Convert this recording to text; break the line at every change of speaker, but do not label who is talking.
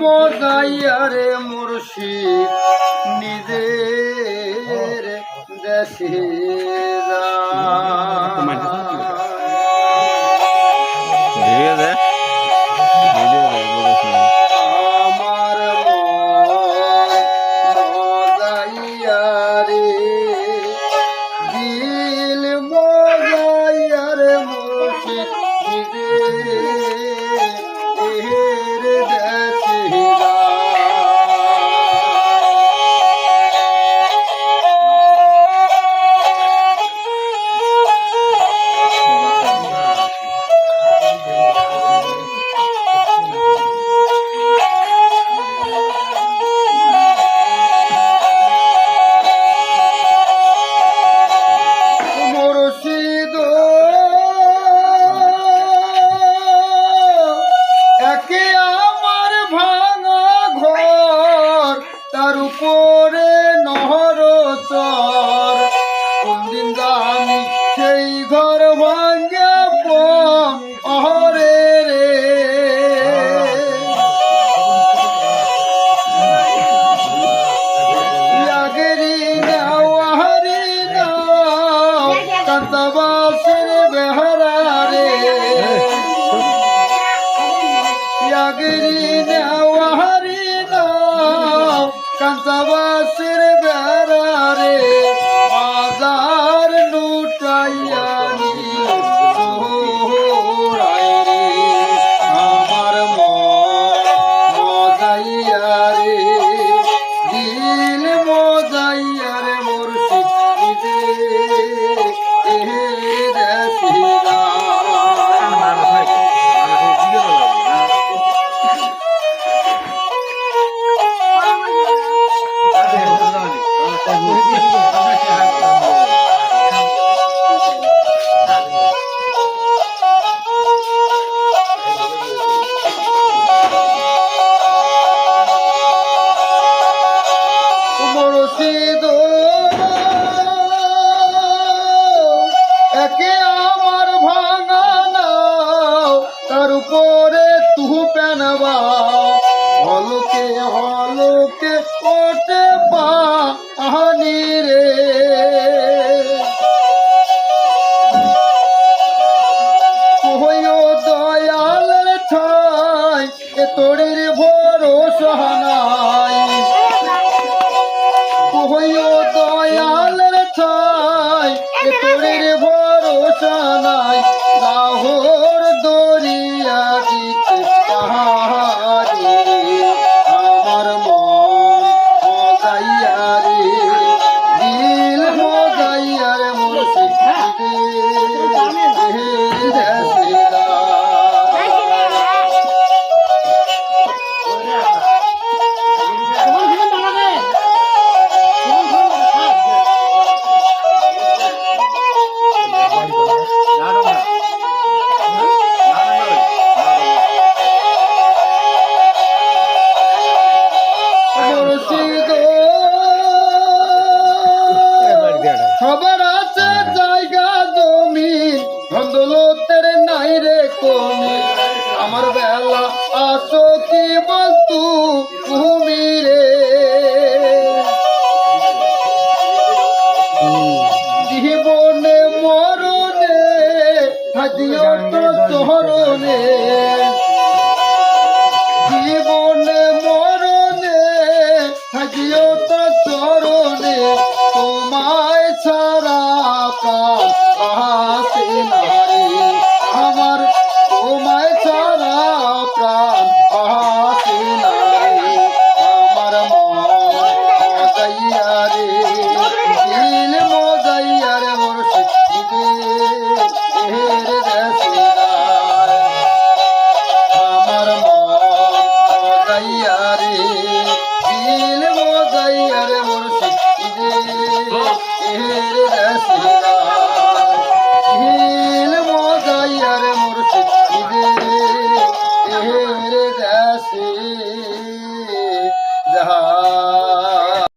মদাইয়ারে মুর্শিদ নিজের দেশে। উপরে নহর চর ভাঙা নাও তার উপরে তুহু পেনবা হলকে হলকে ওটে পা আহানি হাদিও তো চহরনে নারী দিল বজাইয়া রে। মুর্শিদ